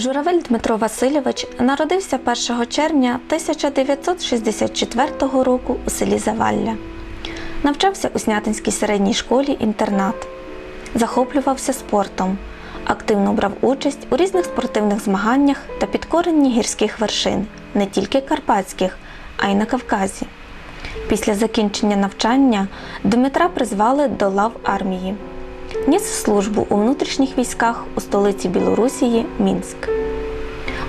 Журавель Дмитро Васильович народився 1 червня 1964 року у селі Завалля. Навчався у Снятинській середній школі інтернат. Захоплювався спортом. Активно брав участь у різних спортивних змаганнях та підкоренні гірських вершин, не тільки карпатських, а й на Кавказі. Після закінчення навчання Дмитра призвали до лав армії. Ніс службу у внутрішніх військах у столиці Білорусії Мінськ.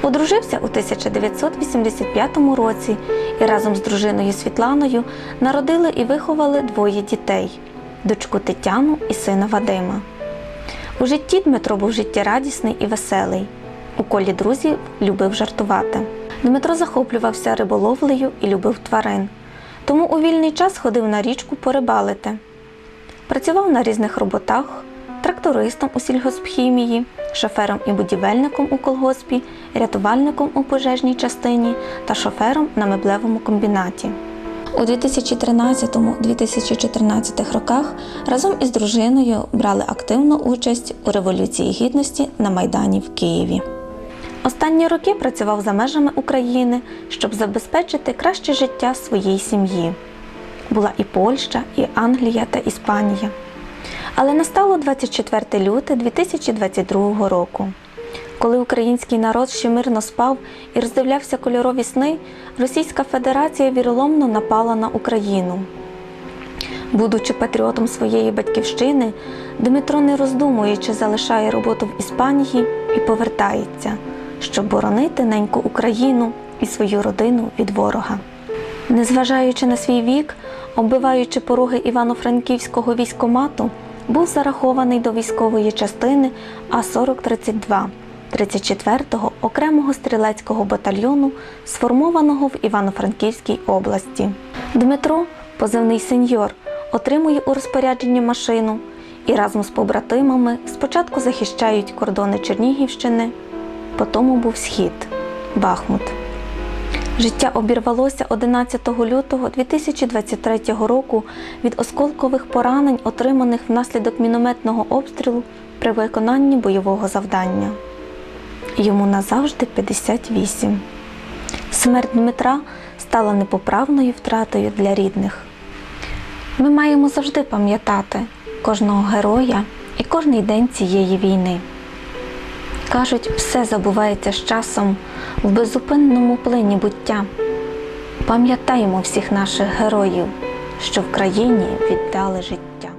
Одружився у 1985 році і разом з дружиною Світланою народили і виховали двоє дітей дочку Тетяну і сина Вадима. У житті Дмитро був життєрадісний і веселий. У колі друзів любив жартувати. Дмитро захоплювався риболовлею і любив тварин, тому у вільний час ходив на річку порибалити. Працював на різних роботах, трактористом у сільгоспхімії, шофером і будівельником у колгоспі, рятувальником у пожежній частині та шофером на меблевому комбінаті. У 2013-2014 роках разом із дружиною брали активну участь у Революції Гідності на Майдані в Києві. Останні роки працював за межами України, щоб забезпечити краще життя своїй сім'ї. Була і Польща, і Англія та Іспанія. Але настало 24 люте 2022 року. Коли український народ ще мирно спав і роздивлявся кольорові сни, Російська Федерація віроломно напала на Україну. Будучи патріотом своєї батьківщини, Дмитро, не роздумуючи, залишає роботу в Іспанії і повертається, щоб боронити неньку Україну і свою родину від ворога. Незважаючи на свій вік, оббиваючи пороги Івано-Франківського військомату, був зарахований до військової частини А-4032 34-го окремого стрілецького батальйону, сформованого в Івано-Франківській області. Дмитро, позивний сеньор, отримує у розпорядження машину і разом з побратимами спочатку захищають кордони Чернігівщини, потім був схід Бахмут. Життя обірвалося 11 лютого 2023 року від осколкових поранень, отриманих внаслідок мінометного обстрілу при виконанні бойового завдання. Йому назавжди 58. Смерть Дмитра стала непоправною втратою для рідних. Ми маємо завжди пам'ятати кожного героя і кожний день цієї війни. Кажуть, все забувається з часом в безупинному плині буття. Пам'ятаємо всіх наших героїв, що в країні віддали життя.